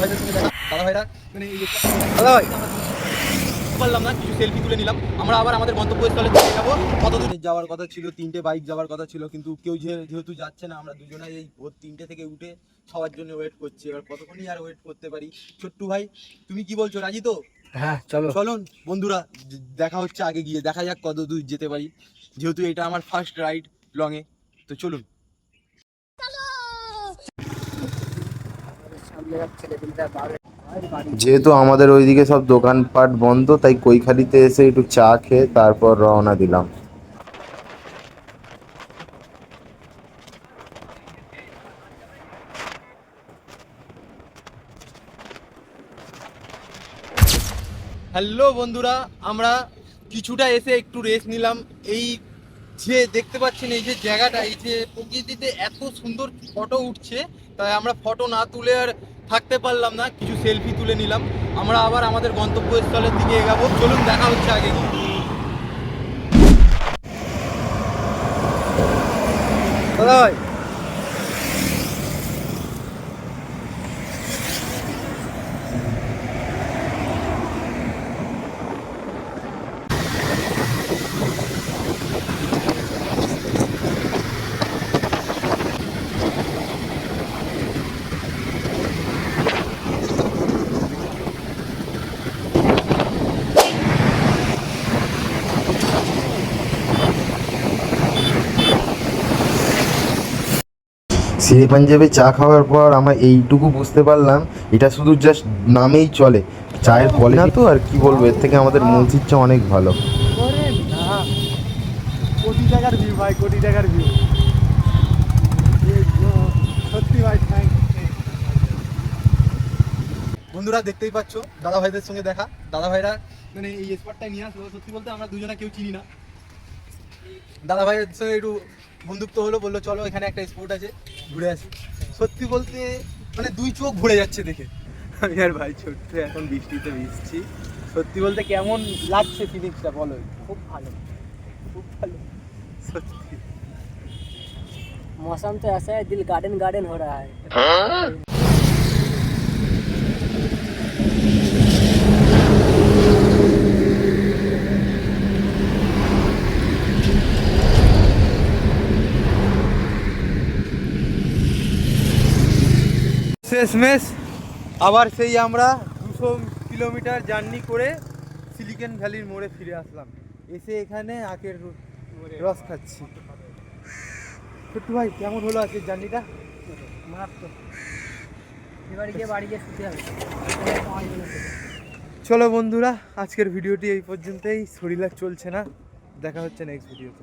ভাইদের সঙ্গে দেখা। দাদা ভাইরা মানে দাদা ভাই পারলাম না কিছু সেলফি তুলে নিলাম। আমরা আবার আমাদের গন্তব্যস্থলে চলে যাব। কতদূর যাওয়ার কথা ছিল তিনটে বাইক যাওয়ার কথা ছিল কিন্তু কেউ যেহেতু যাচ্ছে না আমরা দুজনাই এই ভোর তিনটে থেকে উঠে সবার জন্য ওয়েট করছি। এবার কতক্ষণই আর ওয়েট করতে পারি? ছোট্টু ভাই তুমি কি বলছো? রাজি তো? হ্যাঁ চলো। চলুন বন্ধুরা দেখা হচ্ছে আগে গিয়ে। দেখা যাক কত দূর যেতে পারি। যেহেতু এটা আমার ফার্স্ট রাইড লংয়ে তো চলুন। যেহেতু আমাদের ওইদিকে সব দোকানপাট বন্ধ, তাই কৈখালিতে এসে একটু চা খেয়ে তারপর রওনা দিলাম। হ্যালো বন্ধুরা, আমরা কিছুটা এসে একটু রেস্ট নিলাম। এই যে দেখতে পাচ্ছেন এই যে জায়গাটা, এই যে প্রকৃতিতে এত সুন্দর ফটো উঠছে, তাই আমরা ফটো না তুলে আর থাকতে পারলাম না, কিছু সেলফি তুলে নিলাম। আমরা আবার আমাদের গন্তব্যস্থলের দিকে এগাবো। চলুন, দেখা হচ্ছে আগে। দাদা ভাই সিরে পাঞ্জাবে চা খাওয়ার পর আমরা এইটুকু বুঝতে পারলাম এটা শুধু জাস্ট নামেই চলে। চায়ের কোয়ালিটি না তো আর কি বলব এর থেকে আমাদের মসজিদ চা অনেক ভালো। কোটি টাকার ভিউ ভাই কোটি টাকার ভিউ সত্যি ভাই থ্যাংক বন্ধুরা দেখতেই পাচ্ছ দাদা ভাইদের সঙ্গে দেখা। দাদা ভাইরা মানে এই স্পটটায় নিয়ে আসলো। সত্যি বলতে আমরা দুজনে কেউ চিনি না। দাদা ভাইয়ের সঙ্গে একটু বন্ধুত্ব হলো বললো চলো এখানে একটা স্পট আছে ঘুরে আসি সত্যি বলতে মানে দুই চোখ ঘুরে যাচ্ছে দেখে আমি আর ভাই ছোট্ট এখন বৃষ্টিতে ভিজছি সত্যি বলতে কেমন লাগছে ফিলিংসটা বলো খুব ভালো খুব ভালো সত্যি मौसम तो ऐसा है दिल गार्डन गार्डन हो रहा है শেষমেশ আবার সেই আমরা দুশো কিলোমিটার জার্নি করে সিলিকন ভ্যালির মোড়ে ফিরে আসলাম। এসে এখানে আখের রস খাচ্ছি। ছোট্টু ভাই কেমন হলো আজকের জার্নিটা? মারাত্মক। এবারে গিয়ে বাড়ি গিয়ে শুতে হবে। চলো বন্ধুরা আজকের ভিডিওটি এই পর্যন্তই। শরীর আর চলছে না। দেখা হচ্ছে নেক্সট ভিডিওতে